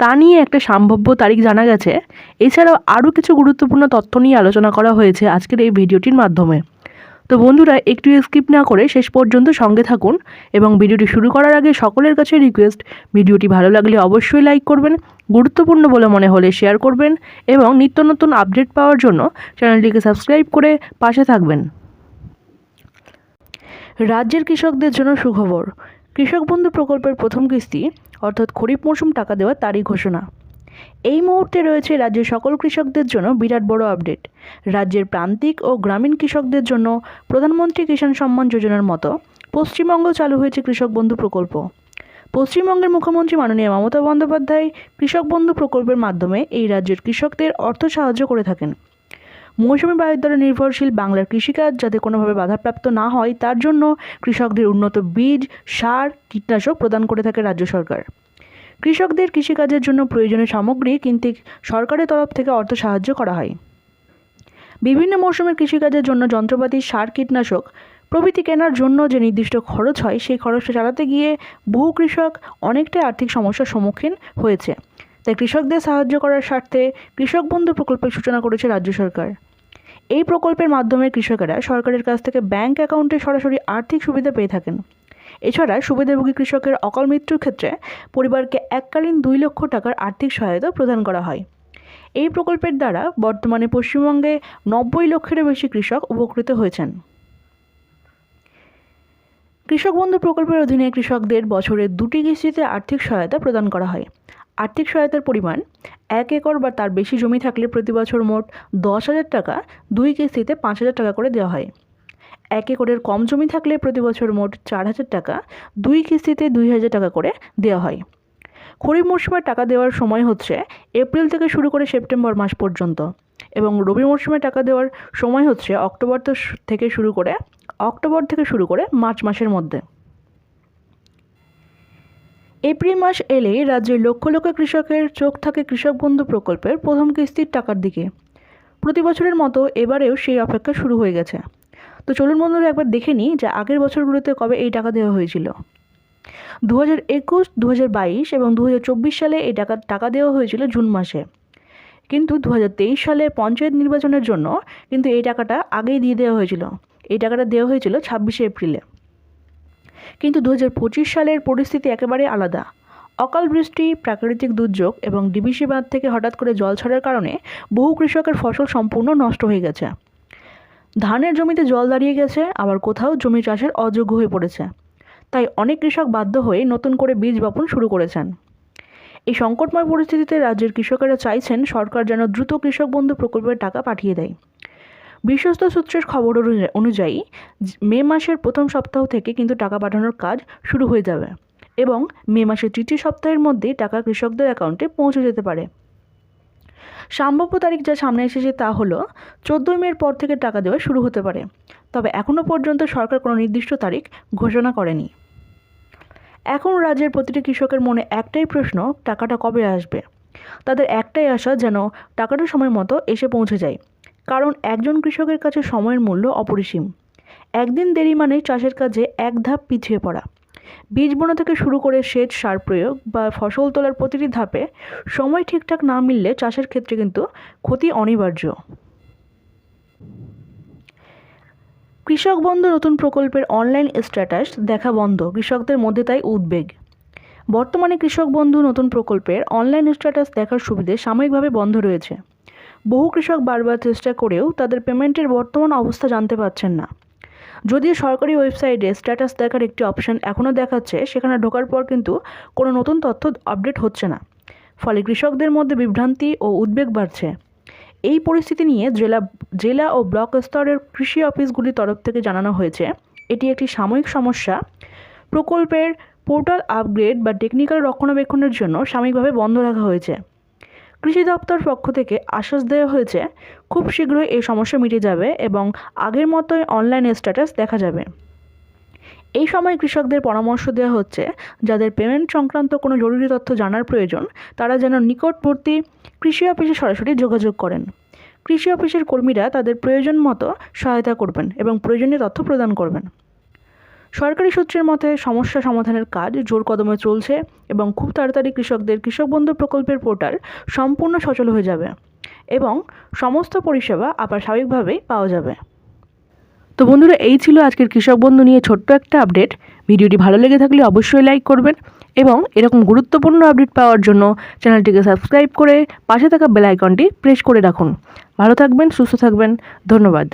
তা নিয়ে একটা সম্ভাব্য তারিখ জানা গেছে। এছাড়াও আরও কিছু গুরুত্বপূর্ণ তথ্য নিয়ে আলোচনা করা হয়েছে আজকের এই ভিডিওটির মাধ্যমে। তো বন্ধুরা, একটু স্কিপ না করে শেষ পর্যন্ত সঙ্গে থাকুন এবং ভিডিওটি শুরু করার আগে সকলের কাছে রিকোয়েস্ট ভিডিওটি ভালো লাগলে অবশ্যই লাইক করবেন, গুরুত্বপূর্ণ বলে মনে হলে শেয়ার করবেন এবং নিত্য নতুন আপডেট পাওয়ার জন্য চ্যানেলটিকে সাবস্ক্রাইব করে পাশে থাকবেন। রাজ্যের কৃষকদের জন্য সুখবর কৃষক বন্ধু প্রকল্পের প্রথম কিস্তি, অর্থাৎ খরিফ মৌসুম টাকা দেওয়ার তারিখ ঘোষণা। এই মুহূর্তে রয়েছে রাজ্যের সকল কৃষকদের জন্য বিরাট বড় আপডেট। রাজ্যের প্রান্তিক ও গ্রামীণ কৃষকদের জন্য প্রধানমন্ত্রী কিষাণ সম্মান যোজনার মতো পশ্চিমবঙ্গ চালু হয়েছে কৃষক বন্ধু প্রকল্প। পশ্চিমবঙ্গের মুখ্যমন্ত্রী মাননীয় মমতা বন্দ্যোপাধ্যায় কৃষক বন্ধু প্রকল্পের মাধ্যমে এই রাজ্যের কৃষকদের অর্থ সাহায্য করে থাকেন। মৌসুমি বায়ুর দ্বারা নির্ভরশীল বাংলার কৃষিকাজ যাতে কোনোভাবে বাধাপ্রাপ্ত না হয়, তার জন্য কৃষকদের উন্নত বীজ, সার, কীটনাশক প্রদান করে থাকে রাজ্য সরকার। কৃষকদের কৃষিকাজের জন্য প্রয়োজনীয় সামগ্রী কিনতে সরকারের তরফ থেকে অর্থ সাহায্য করা হয়। বিভিন্ন মৌসুমের কৃষিকাজের জন্য যন্ত্রপাতি, সার, কীটনাশক প্রভৃতি কেনার জন্য যে নির্দিষ্ট খরচ হয়, সেই খরচটা চালাতে গিয়ে বহু কৃষক অনেকটাই আর্থিক সমস্যার সম্মুখীন হয়েছে। তাই কৃষকদের সাহায্য করার স্বার্থে কৃষক বন্ধু প্রকল্পের সূচনা করেছে রাজ্য সরকার। এই প্রকল্পের মাধ্যমে কৃষকেরা সরকারের কাছ থেকে ব্যাংক অ্যাকাউন্টে সরাসরি আর্থিক সুবিধা পেয়ে থাকেন। এছাড়া সুবিধাভোগী কৃষকের অকাল মৃত্যুর ক্ষেত্রে পরিবারকে এককালীন দুই লক্ষ টাকার আর্থিক সহায়তা প্রদান করা হয়। এই প্রকল্পের দ্বারা বর্তমানে পশ্চিমবঙ্গে নব্বই লক্ষেরও বেশি কৃষক উপকৃত হয়েছেন। কৃষক বন্ধু প্রকল্পের অধীনে কৃষকদের বছরে দুটি কিস্তিতে আর্থিক সহায়তা প্রদান করা হয়। আর্থিক সহায়তার পরিমাণ এক একর বা তার বেশি জমি থাকলে প্রতি বছর মোট দশ হাজার টাকা দুই কিস্তিতে পাঁচ হাজার টাকা করে দেওয়া হয়। এক একরের কম জমি থাকলে প্রতি বছর মোট চার হাজার টাকা দুই কিস্তিতে দুই হাজার টাকা করে দেওয়া হয়। খরিফ মরশুমে টাকা দেওয়ার সময় হচ্ছে এপ্রিল থেকে শুরু করে সেপ্টেম্বর মাস পর্যন্ত এবং রবি মরশুমে টাকা দেওয়ার সময় হচ্ছে অক্টোবর থেকে শুরু করে অক্টোবর থেকে শুরু করে মার্চ মাসের মধ্যে। এপ্রিল মাস এলেই রাজ্যের লক্ষ লক্ষ কৃষকের চোখ থাকে কৃষক বন্ধু প্রকল্পের প্রথম কিস্তির টাকার দিকে। প্রতি বছরের মতো এবারেও সেই অপেক্ষা শুরু হয়ে গেছে। তো চলুন বন্ধুরা একবার দেখে নিই যে আগের বছরগুলোতে কবে এই টাকা দেওয়া হয়েছিল। দু হাজার একুশ দু হাজার বাইশ এবং দু হাজার চব্বিশ সালে এই টাকা টাকা দেওয়া হয়েছিল জুন মাসে। কিন্তু দু হাজার তেইশ সালে পঞ্চায়েত নির্বাচনের জন্য কিন্তু এই টাকাটা আগেই দিয়ে দেওয়া হয়েছিল। এই টাকাটা দেওয়া হয়েছিল ছাব্বিশে এপ্রিলে। কিন্তু দু হাজার পঁচিশ সালের পরিস্থিতি একেবারে আলাদা। অকাল বৃষ্টি, প্রাকৃতিক দুর্যোগ এবং ডিবিসি বাঁধ থেকে হঠাৎ করে জল ছাড়ার কারণে বহু কৃষকের ফসল সম্পূর্ণ নষ্ট হয়ে গেছে। ধানের জমিতে জল দাঁড়িয়ে গেছে, আবার কোথাও জমি চাষের অযোগ্য হয়ে পড়েছে। তাই অনেক কৃষক বাধ্য হয়ে নতুন করে বীজ বপন শুরু করেছেন। এই সংকটময় পরিস্থিতিতে রাজ্যের কৃষকেরা চাইছেন সরকার যেন দ্রুত কৃষক বন্ধু প্রকল্পের টাকা পাঠিয়ে দেয়। বিশ্বস্ত সূত্রের খবর অনুযা- অনুযায়ী মে মাসের প্রথম সপ্তাহ থেকে কিন্তু টাকা পাঠানোর কাজ শুরু হয়ে যাবে এবং মে মাসের তৃতীয় সপ্তাহের মধ্যেই টাকা কৃষকদের অ্যাকাউন্টে পৌঁছে যেতে পারে। সম্ভাব্য তারিখ যা সামনে এসেছে তা হলো চোদ্দোই মের পর থেকে টাকা দেওয়া শুরু হতে পারে। তবে এখনও পর্যন্ত সরকার কোনো নির্দিষ্ট তারিখ ঘোষণা করেনি। এখন রাজ্যের প্রতিটি কৃষকের মনে একটাই প্রশ্ন, টাকাটা কবে আসবে? তাদের একটাই আশা যেন টাকাটা সময় মতো এসে পৌঁছে যায়। কারণ একজন কৃষকের কাছে সময়ের মূল্য অপরিসীম। একদিন দেরি মানে চাষের কাজে এক ধাপ পিছিয়ে পড়া। বীজ বোনা থেকে শুরু করে সেচ, সার প্রয়োগ বা ফসল তোলার প্রতিটি ধাপে সময় ঠিকঠাক না মিললে চাষের ক্ষেত্রে কিন্তু ক্ষতি অনিবার্য। কৃষক বন্ধু নতুন প্রকল্পের অনলাইন স্ট্যাটাস দেখা বন্ধ, কৃষকদের মধ্যে তাই উদ্বেগ। বর্তমানে কৃষক বন্ধু নতুন প্রকল্পের অনলাইন স্ট্যাটাস দেখার সুবিধে সাময়িকভাবে বন্ধ রয়েছে। বহু কৃষক বারবার চেষ্টা করেও তাদের পেমেন্টের বর্তমান অবস্থা জানতে পারছেন না। যদিও সরকারি ওয়েবসাইটে স্ট্যাটাস দেখার একটি অপশন এখনও দেখাচ্ছে, সেখানে ঢোকার পর কিন্তু কোনো নতুন তথ্য আপডেট হচ্ছে না। ফলে কৃষকদের মধ্যে বিভ্রান্তি ও উদ্বেগ বাড়ছে। এই পরিস্থিতি নিয়ে জেলা জেলা ও ব্লক স্তরের কৃষি অফিসগুলির তরফ থেকে জানানো হয়েছে, এটি একটি সাময়িক সমস্যা। প্রকল্পের পোর্টাল আপগ্রেড বা টেকনিক্যাল রক্ষণাবেক্ষণের জন্য সাময়িকভাবে বন্ধ রাখা হয়েছে। কৃষি দপ্তর পক্ষ থেকে আশ্বাস দেওয়া হয়েছে, খুব শীঘ্রই এই সমস্যা মিটে যাবে এবং আগের মতোই অনলাইন স্ট্যাটাস দেখা যাবে। এই সময় কৃষকদের পরামর্শ দেওয়া হচ্ছে, যাদের পেমেন্ট সংক্রান্ত কোনো জরুরি তথ্য জানার প্রয়োজন, তারা যেন নিকটবর্তী কৃষি অফিসে সরাসরি যোগাযোগ করেন। কৃষি অফিসের কর্মীরা তাদের প্রয়োজন মতো সহায়তা করবেন এবং প্রয়োজনীয় তথ্য প্রদান করবেন। সরকারি সূত্রের মতে, সমস্যা সমাধানের কাজ জোর কদমে চলছে এবং খুব তাড়াতাড়ি কৃষকদের কৃষক বন্ধু প্রকল্পের পোর্টাল সম্পূর্ণ সচল হয়ে যাবে এবং সমস্ত পরিষেবা আবার স্বাভাবিকভাবেই পাওয়া যাবে। তো বন্ধুরা, এই ছিল আজকের কৃষক বন্ধু নিয়ে ছোট্ট একটা আপডেট। ভিডিওটি ভালো লেগে থাকলে অবশ্যই লাইক করবেন এবং এরকম গুরুত্বপূর্ণ আপডেট পাওয়ার জন্য চ্যানেলটিকে সাবস্ক্রাইব করে পাশে থাকা বেল আইকনটি প্রেস করে রাখুন। ভালো থাকবেন, সুস্থ থাকবেন। ধন্যবাদ।